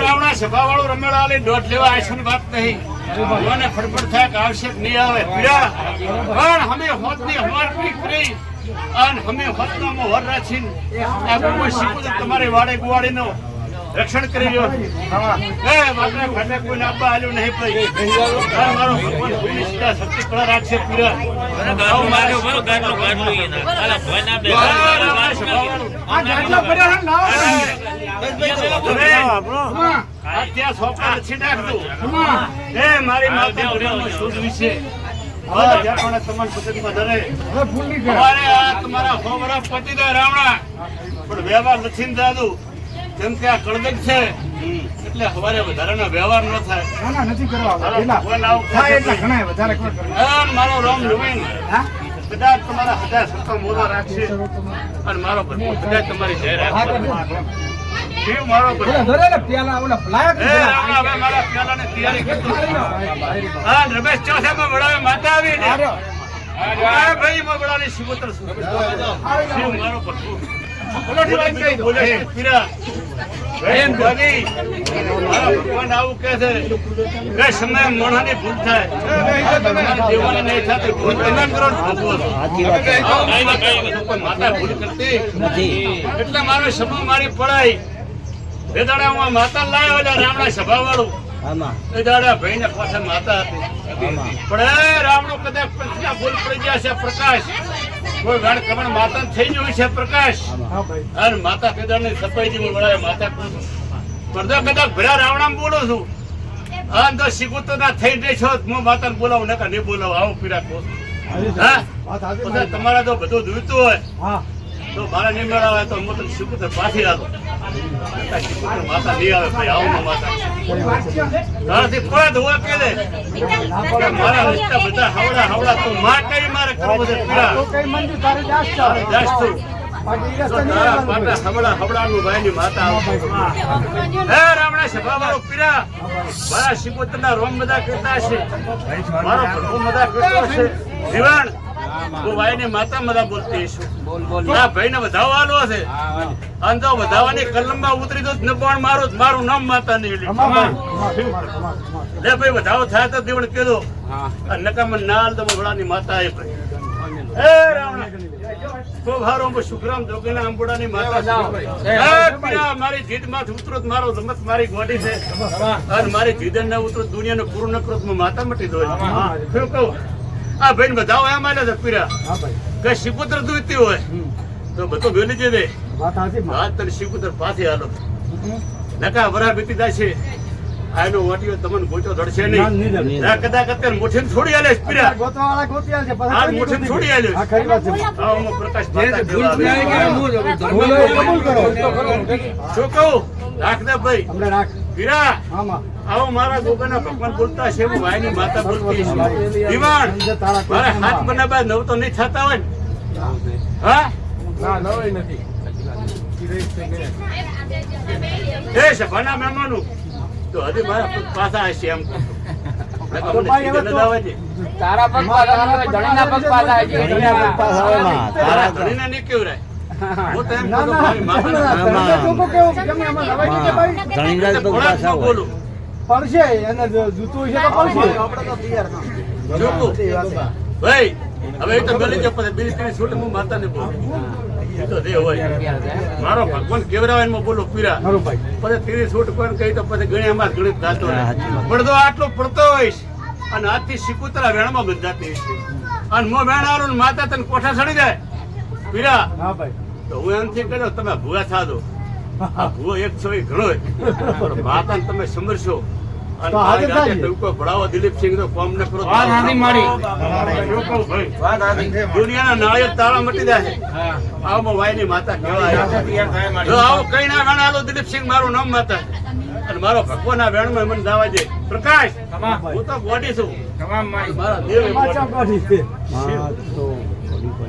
રાવણા રમેલા વાળી દોઢ લેવા આયસન વાત નહીં. ફડફડ થાય કે આવશે નહીં આવે. પીડા. પણ અમે હવાર પીક રહી અને અમે હોત નો વર રાખીને તમારી વાડે ગુવાડીનો રક્ષણ કરી લો એ માત્ર ફાટે કોઈ નાબા આલ્યું નહીં પડી મારો ભગવાન સીધા શક્તિ કળા રાખશે પીડા આવો માર્યો બરો ગાડલો ગાડલો એના આલા ભોય ના બે. આ ગાડલો પડ્યો હે ને, અત્યારે સોપારી છે નાખજો. હમણાં. એ મારી માતા ગુરુનો શુદ્ધ વિશે. તમારી ગયા. રાવણા. પણ વ્યવહાર નથી ને દાદુ. કેમ કે આ કળદક છે એટલે હવારે વધારાનો વ્યવહાર ન થાય. ના, ના, નથી કરવા થાય એટલે ઘણા વધારે મારો રોમ નવીન હા? તમારા હજાર સત્તા મોદા રાખશે. અને મારો ભગવાન બધા તમારી જય રાખશે શિવ મારો ઓલા ભગવાન ધરે ને પેલા, ઓલા લાયક એ હવે મારા પ્યાલાની તૈયારી કરતો. હા રમેશ વડાવે માતા આવી ને ભાઈ માં શિવોતર શિવ મારો પ્રભુ ભગવાન થાય નહીં થતી ભૂલ કરો માતા ભૂલ એટલે મારો સમય મારી પડાય બે માતા લાવ્યો રામણા સભા વાળું એ દાડા ભાઈ ને પાસે માતા હતી પણ એ રામનો કદાચ પંચના ભૂલ પડી ગયા છે પ્રકાશ. કોઈ કમણ માતા થઈ ગયું છે પ્રકાશ. અને માતા કેદારની ની જેવું વળાય માતા પડદા કદાચ ભર્યા રાવણામાં બોલું છું. આ તો શીખું ના થઈ જાય છો હું માતાને બોલાવું નકા નહીં બોલાવું આવું પીરા કહું. તમારા તો બધું જોઈતું હોય. તો મારા નહીં મેળાવે તો હું તમને શીખું પાછી આવું મારા રસ્તા બધા હવડા હવડા. તું માં કઈ મારે કરવું છે. જવાનું ભાઈ. માતા બધા બોલતી છું. આ ભાઈને વધાવવાનો છે. અને ઉતરી તો નબાણ મારું મારું નામ માતા નહીં અમાર ભાઈ. અમાર, અમાર, અમાર, અમાર. લે ભાઈ વધાવો થાય તો દેવણ કીધું અને નાલ તો વડાની માતા એ ભાઈ. એ રાવણા. ખૂબ હારો જોગીના આંબોડાની માતા છું. એ પીરા, મારી જીદમાંથી ઉતરો મારો રમત મારી ગોડી છે. અને મારી જીદ ના ઉતરો દુનિયા દુનિયાનું પૂરું ન કરો તો હું માતા મટી દો. હા શું કહું આ ભાઈ બધાઓ એમ આલે છે પીરા હા, ભાઈ. કે શિકુત્ર જોઈતી હોય તો બધું વેલી જઈ દે. વાત તને શિકુત્ર પાછી હાલો. નકા વરા બીતી જાય છે આનો વાટીઓ તમને ગોચો ધડશે નહીં. આ કદાચ અત્યારે મુઠ્ઠીમાં છોડી આલે છે પીરા ગોતવાવાળા ગોતી આલે પાછા હાલ કોઈ છોડી આલે આ ખરી વાત છે. આ હું પ્રકાશ માતા. ભૂલ હોય કરો. શું કહું? રાખ દે ભાઈ. હમણાં રાખ. પીરા આમાં. આવો મારા ગોગાના ભગવાન બોલતા છે હું ભાઈની માતા બોલતી છે. દિવાણ મારા હાથ બનાવ્યા નવ તો નહીં થતા હોય ને? હા? એ સભાના મહેમાનો. તો હજી મારા પાછા હશે એમ. ન. તારા પગ પાછા આવે, ધણીના પગ પાછા આવે છે. પગ પાછા આવે તો ના, ના, બોલું. પડશે એને જૂતું. હશે તો પડશે ભાઈ હવે એ તો ગલી જાય પડે બીજી ત્રીજી છૂટ હું માતાને બોલું. એ તો દે હોય. મારો ભગવાન કેવરાવાયમાં બોલો પીરા. ભાઈ. પછી ત્રીજી છૂટ પણ કહી તો પછી ગણી અમાર ગણિત ગાતો રહે. પડદો આટલો પડતો હોઈશ અને આથી શિકુતરા વેણમાં બંધાતી હશે અને મો વેણ ને માતા તને કોઠા સડી જાય? પીરા. ભાઈ. તો હું એમથી કહ્યું તમે ભૂવા થાદો આ ભૂવો એક છો એ ઘણો માતા તમે સમરશો અને તો હાજર મારી રાતે થાય. ટૂંકો ભણાવો દિલીપસિંહ તો કોમ ન કરો વાત હાથી મારી. શું કહું ભાઈ? દુનિયાના નાળિયેર તાળા મટી જાય આવો વાયની માતા આવો કઈ ના વેણ આલો દિલીપસિંહ મારું નામ માતા અને મારો ભગવાન આ વેણમાં મને દાવા દે. પ્રકાશ હું તો બોડી છું. મારા. દેવ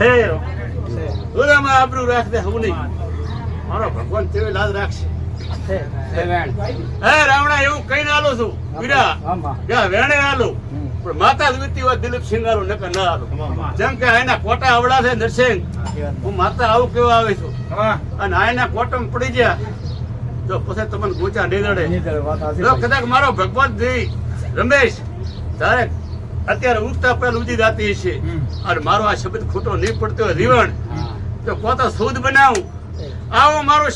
હે દુનિયામાં આબરૂ રાખ દે હું. નહીં મારો ભગવાન તેવી લાજ રાખશે. હે રાવણા એવું કઈ આલો છું. પીડા આમાં. વેણે આલો. પણ માતા જ હોય દિલીપ સિંહ આલો નકર ના આલો. જેમ કે આના કોટા આવડા છે નરસિંહ હું માતા આવું કેવા આવે છું. અને આના કોટમ પડી ગયા. જો પછી તમને ગોચા નહીં નડે જો કદાચ મારો ભગવાન જી રમેશ તારે અત્યારે ઉગતા પહેલ ઉજી જાતી છે. અને મારો આ શબ્દ ખોટો નહીં પડતો રીવણ. તો પોતા શોધ શુદ્ધ બનાવું. આવો મારો.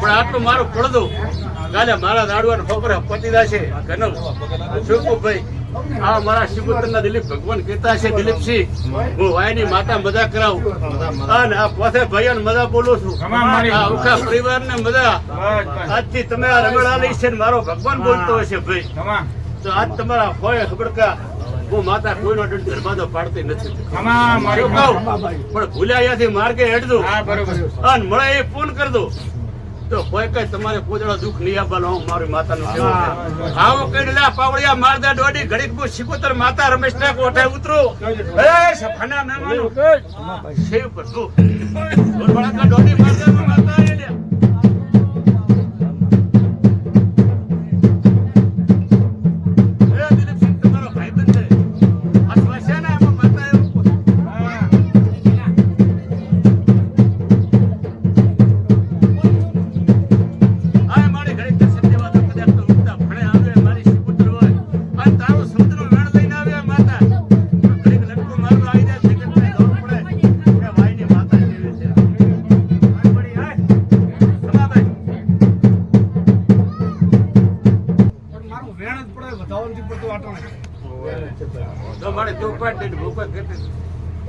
પણ આટલો મારો પડદો. કાલે મારા દાડવાનો ખબર પતિદા છે કનલ સુકુભાઈ આ મારા શિવપુત્રના દિલીપ ભગવાન કહેતા છે દિલીપસિંહ. હું વાયની માતા મજા કરાવું. અને આ પોતે ભાઈઓને મજા બોલું છું. આ ને પરિવારને મજા. આજથી તમે આ રમેડા લઈ છે ને મારો ભગવાન બોલતો હશે ભાઈ. તો આજ તમારા હોય ખબરકા હું માતા કોઈનો દંડ ધર્માદો પાડતી નથી? પણ ભૂલ્યા અહીંયાથી માર્ગે હેડજો અને મળે એ ફોન કરજો. તો કોઈ કઈ તમારે કોજળો દુઃખ નહીં આપવાનો હું મારી માતાનું કરું. આવો કઈ લા પાવડિયા મારદા દોડી ઘડીક બુ શિકોતર માતા રમેશ ના કોઠે ઉતરો. એ સફાના મહેમાનો. સેવ પર દોડી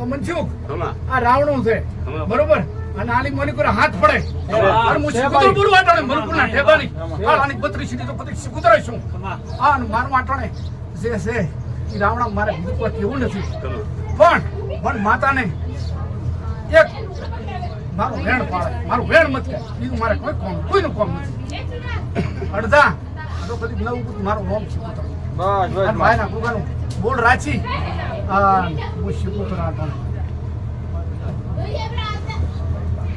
મનસુખ આ રાવણું છે. બરોબર? અને આની મની હાથ પડે. અને હું સિકુતર બોલું આટણે મનપુરના ઠેબાની આની બત્રીસ સીધી તો પછી સિકુતર છું આ અને મારું આટણે જે છે એ રાવણા મારે બીજું કોઈ કેવું નથી પણ પણ માતાને એક મારું વેણ પાડે. મારું વેણ મત બીજું મારે કોઈ કોમ કોઈનું કોમ નથી. અડધા તો કદી નવું મારું નામ સિકુતર બસ કુકાનું બોલ રાચી આ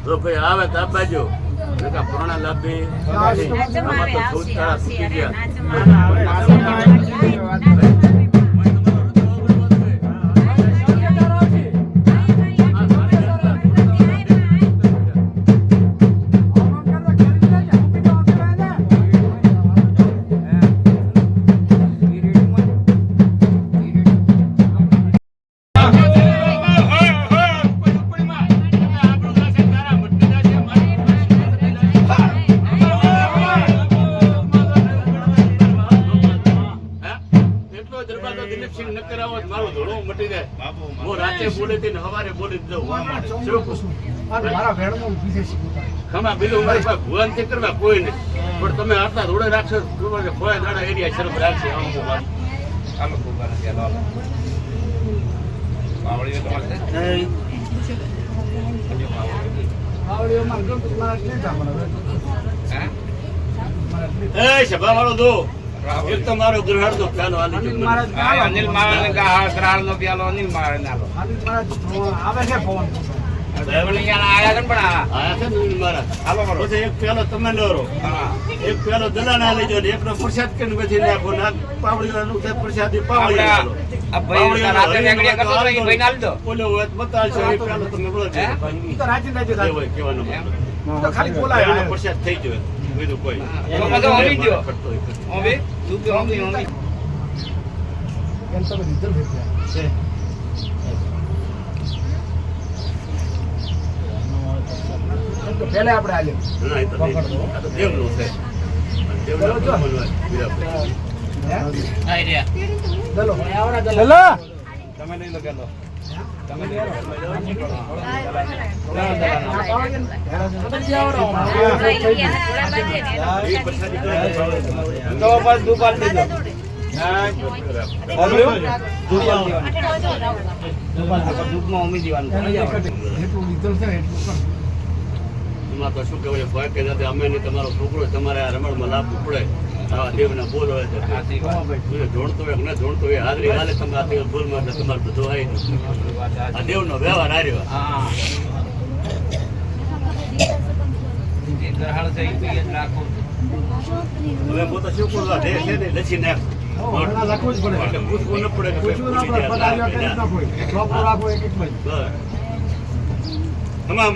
તો ભાઈ આવે તો આ બાજુ પુરાણા લાભી આમાં તો ગયા શું? અને મારા વેણમાં ઊભી છે ખમા બીજું મારી પાસે ભુવન કરવા કોઈ નહીં. પણ તમે આટલા ધોળે રાખશો તમારે દાડા એરિયા શરમ રાખશે આમ મારા જ આમાં હવે. મારા દો એક તો મારો ગ્રહણ અનિલ અનિલ નો પ્યાલો અનિલ અનિલ મહારાજ આવે છે પવન ડ્રાઈવર આયા છે ને પણ આ આયા છે ને અનિલ મહારાજ. હાલો બરો પછી એક પેલો તમે ડરો હા એક પેલો દલાના લેજો ને એકનો પ્રસાદ કરીને પછી નાખો પ્રસાદી પાવડી આપણે આલો. આ ભાઈ પાવડીનો રાતે હરિનો વેગળિયા કરતો હતો, એ ભાઈને આલી દો. ઓલો હોય તો બતાવશો, એ પેલો તમે બોલો છો. હે? ઈ તો રાજી રાજી એ રાજી. હોય કહેવાનો એમ? ઈ તો ખાલી બોલાય એનો પ્રસાદ થઈ ગયો બીજું કોઈ તમે રીઝલ થઈ ગયા. એમ તો પહેલા આપણે આલ્યો. ના, એ તો નહીં. આ દેવનું છે. તમે નહીં લો પેલો એ પ્રસાદી કરે. તો બસ દુકાન લીધો હા, દૂધમાં ઉમી દેવાનું એટલું લીધેલું છે ને એટલું પણ. એમાં તો શું કહેવાય ભય કે નથી. અમે નહીં તમારો છોકરો તમારે આ રમણમાં લાવવું ઉપડે. આવા દેવના બોલ હોય છે. જોડતો હોય. ન જોડતો હોય હાજરી હાલે તમે આ દેવ બોલમાં એટલે તમારે બધું આવી. આ દેવનો વ્યવહાર રાખો હવે હું શું કરું આ દેહ છે ને લસી નાખ. એના જ પડે. પૂછવું ન પડે પૂછવું ના પડે જાય. પધાર્યા કરી જ નાખો. ચોપડો રાખો એક એક બાજુ.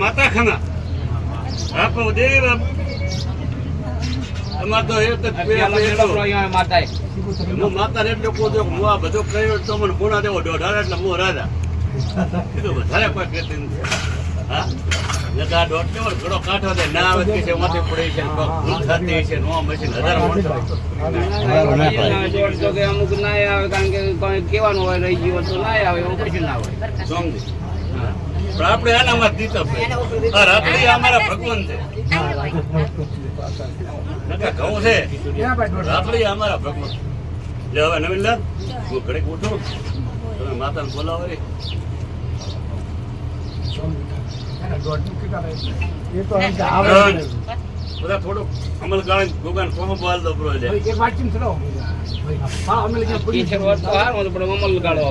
માતા ખાના આપો દેવ એમાં તો એ તો અત્યારે એટલો- પેલો અહીંયા માતાએ. હું માતા ને એટલે કહું હું આ બધું કર્યું તો મને ગુના દેવો દોઢાર એટલે હું રાજા. કીધું વધારે કોઈ કહેતી નથી. હા? નકર દોઢ કેવો ઘણો કાંઠો છે ના આવે કે છે માથે પડે છે ભૂલ થતી છે નો મશીન હજાર માણસો. કે અમુક ના આવે કારણ કે કોઈ કહેવાનું હોય રહી ગયું તો ના આવે એવું પછી ના હોય. સમજી. પણ આપણે એનામાં જ દીધો ભાઈ. આ રાખડી અમારા ભગવાન છે. ઘઉં છે? રાખડી અમારા ભગવાન. લે હવે નવીનલાલ હું ઘડીક ઉઠું. તમે માતાને બોલાવો રે. બધા થોડુંક અમલ ગાળીને ગોગાને કોમો બાલ દો બ્રો એક વાટકીમાં ચડાવો. હા, અમે લઈને પૂરી ટીચર હોત તો હારું હતું, પણ અમલ ગાળો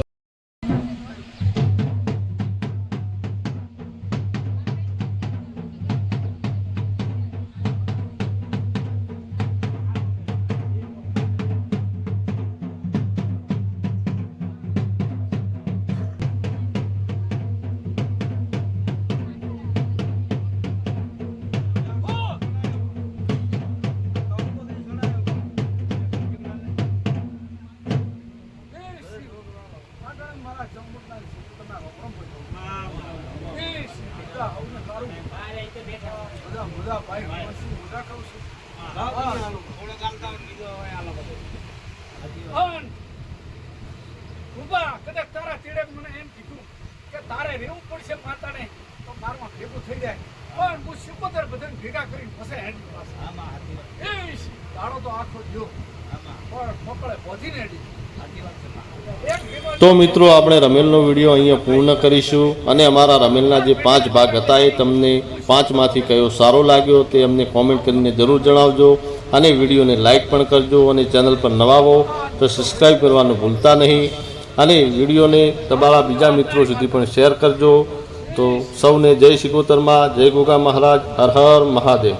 ઊભા, કદાચ તારા તેડે મને એમ કીધું કે તારે રહેવું પડશે માતાને તો મારમાં ભેગું થઈ જાય. પણ હું સિકોતર બધાને ભેગા કરીને ફસે હેડી પાસે એ દાડો તો આખો ગયો પણ પકડે પહોંચીને હેડી. તો મિત્રો, આપણે રમેલનો વીડિયો અહીંયા પૂર્ણ કરીશું અને અમારા રમેલના જે પાંચ ભાગ હતા એ તમને પાંચમાંથી કયો સારો લાગ્યો તે અમને કોમેન્ટ કરીને જરૂર જણાવજો અને વિડીયોને લાઇક પણ કરજો અને ચેનલ પર નવા હો તો સબસ્ક્રાઈબ કરવાનું ભૂલતા નહીં અને વિડીયોને તમારા બીજા મિત્રો સુધી પણ શેર કરજો. તો સૌને જય શિકોતરમાં જય ગોગા મહારાજ, હર હર મહાદેવ.